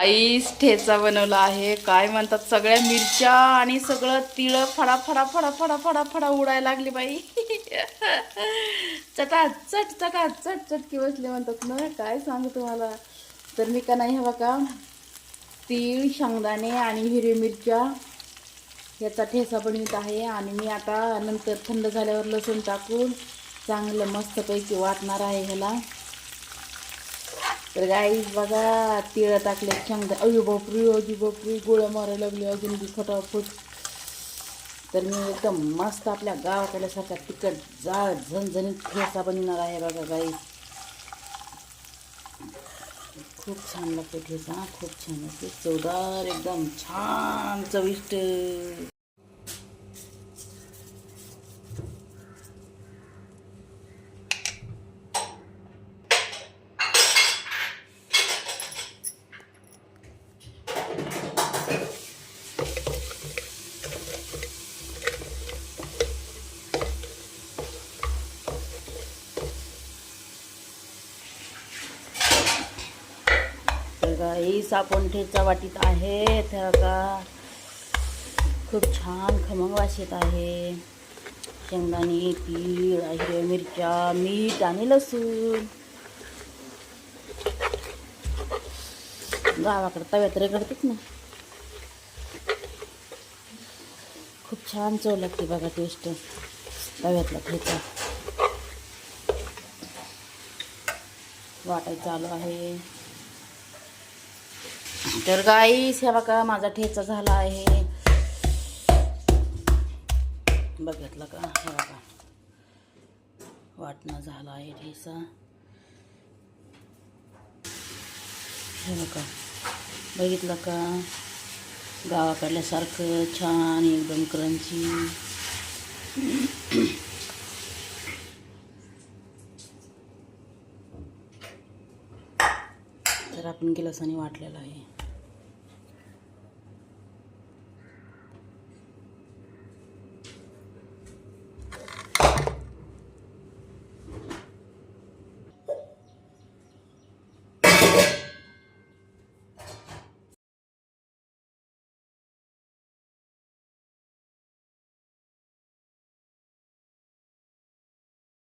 Ice ठेचा बनवला आहे. काय म्हणतात सगळ्या मिरच्या आणि सगळं तिळ फडा फडा फडा फडा फडा फडा उडायला लागली बाई. चटा चट चटा चट चटकी बसले म्हणतात ना. काय सांगू तुम्हाला? तर मी का नाही हवा का? तीळ शेंगदाणे आणि हिरवी मिरच्या याचा ठेसा बनवित आहे. आणि मी आता नंतर थंड झाल्यावर लसूण टाकून चांगलं मस्तपैकी वाटणार आहे ह्याला. तर गाई बघा तिळं टाकले शेंगदा अयो बापरी अजी बापरी गोळ्या मारायला लागली अजून बी फटाफट तर मी एकदम मस्त आपल्या गावाकडल्यासारखा तिखट जाळ झणझणीत ठेसा बनणार आहे बघा गाई खूप छान लागतो ठेसा खूप छान असते चवदार एकदम छान चविष्ट. गाई सापण ठेचा वाटीत आहे तर का खूप छान खमंग वास येत आहे. शेंगदाणे तीळ हिरव्या मिरच्या मीठ आणि लसूण. गावाकडे तव्यात करतात ना. खूप छान चव लागते बघा टेस्ट तव्यातला ठेचा वाटायचं चालू आहे. तर गाईस हे बघा माझा ठेचा झाला आहे. बघितलं का? हे बघा. वाटणं झालं आहे ठेचा. हे बघा. बघितलं का? गावाकडल्यासारखं छान एकदम क्रंची तर आपण गिलासाने वाटलेलं आहे.